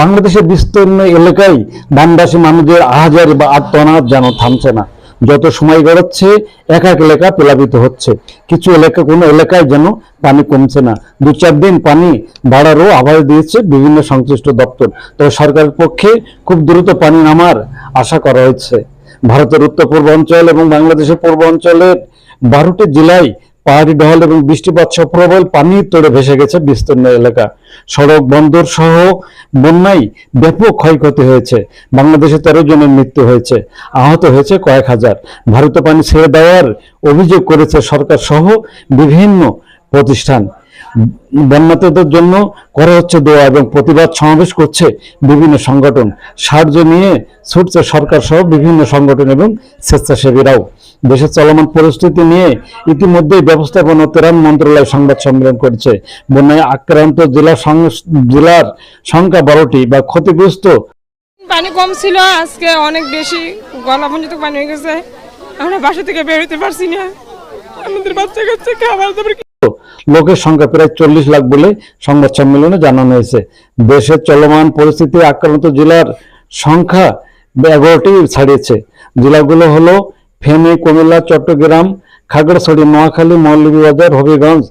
বাংলাদেশের বিস্তীর্ণ এলাকায় বানবাসী মানুষদের আহাজারি বা আত্মনাদ যেন থামছে না। যত সময় গড়াচ্ছে, এক এক এলাকা প্লাবিত হচ্ছে। কিছু এলাকা, কোনো এলাকায় যেন পানি কমছে না। দু চার দিন পানি বাড়ারও আভাস দিয়েছে বিভিন্ন সংশ্লিষ্ট দপ্তর। তবে সরকারের পক্ষে খুব দ্রুত পানি নামার আশা করা হয়েছে। ভারতের উত্তর পূর্বাঞ্চল এবং বাংলাদেশের পূর্বাঞ্চলের বারোটি জেলায় পাহাড়ি ঢল এবং বৃষ্টিপাত সহ প্রবল পানির তোড়ে ভেসে গেছে বিস্তীর্ণ এলাকা। সড়ক, বন্দর সহ বন্যায় ব্যাপক ক্ষয়ক্ষতি হয়েছে। বাংলাদেশে তেরো জনের মৃত্যু হয়েছে, আহত হয়েছে কয়েক হাজার। ভারতে পানি ছেড়ে দেওয়ার অভিযোগ করেছে সরকার সহ বিভিন্ন প্রতিষ্ঠান। বন্যাতদের জন্য করা হচ্ছে দোয়া এবং প্রতিবাদ সমাবেশ করছে বিভিন্ন সংগঠন। সাহায্য নিয়ে ছুটছে সরকার সহ বিভিন্ন সংগঠন এবং স্বেচ্ছাসেবীরাও। দেশের চলমান পরিস্থিতি নিয়ে ইতিমধ্যেই ব্যবস্থাপনা ত্রাণ মন্ত্রণালয় সংবাদ সম্মেলন করেছে। বন্যায় আক্রান্ত জেলা জেলার সংখ্যা বারোটি বা ক্ষতিগ্রস্ত। পানি কম ছিল, আজকে অনেক বেশি। গলা পর্যন্ত পানি হয়ে গেছে। আমরা বাসা থেকে বেরোতে পারছি না। আমাদের বাচ্চা কাচ্চা খাবার দাবার লোকের সংখ্যা প্রায় চল্লিশ লাখ বলে সংবাদ সম্মেলনে জানানো হয়েছে। দেশের চলমান পরিস্থিতি আক্রান্ত জেলার সংখ্যা এগারোটি ছাড়িয়েছে। জেলাগুলো হলো ফেনী কুমিল্লা চট্টগ্রাম খাগড়াছড়ি নোয়াখালী মৌলভীবাজার হবিগঞ্জ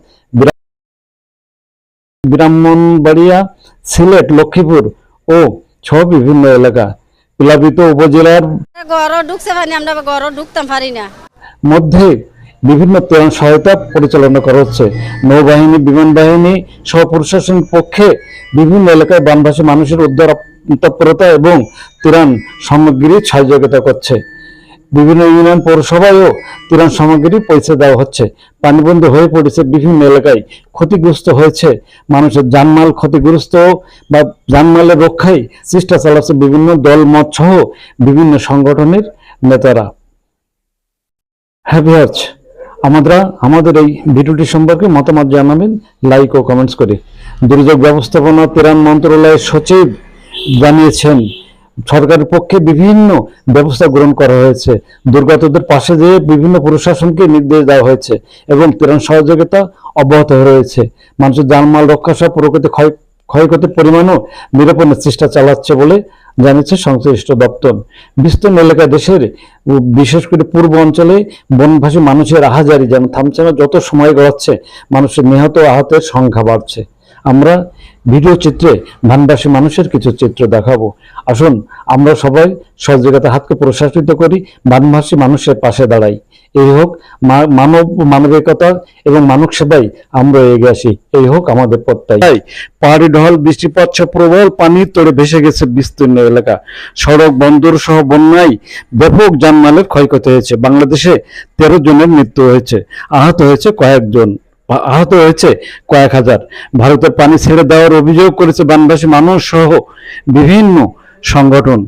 ব্রাহ্মণবাড়িয়া সিলেট লক্ষ্মীপুর ও সহ বিভিন্ন এলাকা। প্লাবিত উপজেলার ঘরও ঢুকছে আমরা ঘরও ঢুকতাম পারি না। মধ্যে বিভিন্ন ত্রাণ সহায়তা পরিচালনা করা হচ্ছে। নৌবাহিনী বিমান বাহিনী সহ প্রশাসনের পক্ষে বিভিন্ন এলাকায় বানভাসী মানুষের উদ্ধার তৎপরতা এবং ত্রাণ সামগ্রী সহযোগিতা করছে। বিভিন্ন ইউনিয়ন পৌরসভায়ও ত্রাণ সামগ্রী পৌঁছে দেওয়া হচ্ছে। পানিবন্দী হয়ে পড়েছে বিভিন্ন এলাকায়। ক্ষতিগ্রস্ত হয়েছে মানুষের জানমাল ক্ষতিগ্রস্ত বা জানমালের রক্ষায় চেষ্টা চালাচ্ছে বিভিন্ন দল মত সহ বিভিন্ন সংগঠনের নেতারা। হ্যাঁ ভিউয়ার্স আমরা আমাদের এই ভিডিওটি সম্পর্কে মতামত জানাবেন লাইক ও কমেন্টস করে। দুর্যোগ ব্যবস্থাপনা ত্রাণ মন্ত্রণালয়ের সচিব জানিয়েছেন, সরকারের পক্ষে বিভিন্ন ব্যবস্থা গ্রহণ করা হয়েছে। দুর্গতদের পাশে যেয়ে বিভিন্ন প্রশাসনকে নির্দেশ দেওয়া হয়েছে এবং ত্রাণ সহযোগিতা অব্যাহত রয়েছে। মানুষের জানমাল রক্ষা সহ প্রকৃতি ক্ষয় ক্ষয়ক্ষতির পরিমাণও নিরূপণের চেষ্টা চালাচ্ছে বলে জানিয়েছে সংশ্লিষ্ট দপ্তর। বিস্তীর্ণ এলাকা দেশের বিশেষ করে পূর্ব অঞ্চলে বনভাসী মানুষের আহাজারি যেন থামছে না, যত সময় গড়াচ্ছে, মানুষের নিহত আহতের সংখ্যা বাড়ছে। আমরা ভিডিও চিত্রে ভানবাসী মানুষের কিছু চিত্র দেখাবো। আসুন, আমরা সবাই সহযোগিতা হাতকে প্রশাসিত করি বানভাসী মানুষের পাশে দাঁড়াই। এই হোক মানব, মানবিকতা এবং মানব সেবাই আমরা এগিয়ে আসি। এই হোক আমাদের পথটাই। তাই পাহাড়ি ঢল, বৃষ্টিপাত প্রবল পানি তোড়ে ভেসে গেছে বিস্তীর্ণ এলাকা। সড়ক, বন্দর সহ বন্যায় ব্যাপক যানমালের ক্ষয়ক্ষতি হয়েছে। বাংলাদেশে তেরো জনের মৃত্যু হয়েছে। আহত হয়েছে কয়েকজন। আহত হয়েছে কয়েক হাজার। ভারতের পানি ছেড়ে দেওয়ার অভিযোগ করেছে বানবাসী মানুষ সহ বিভিন্ন সংগঠন।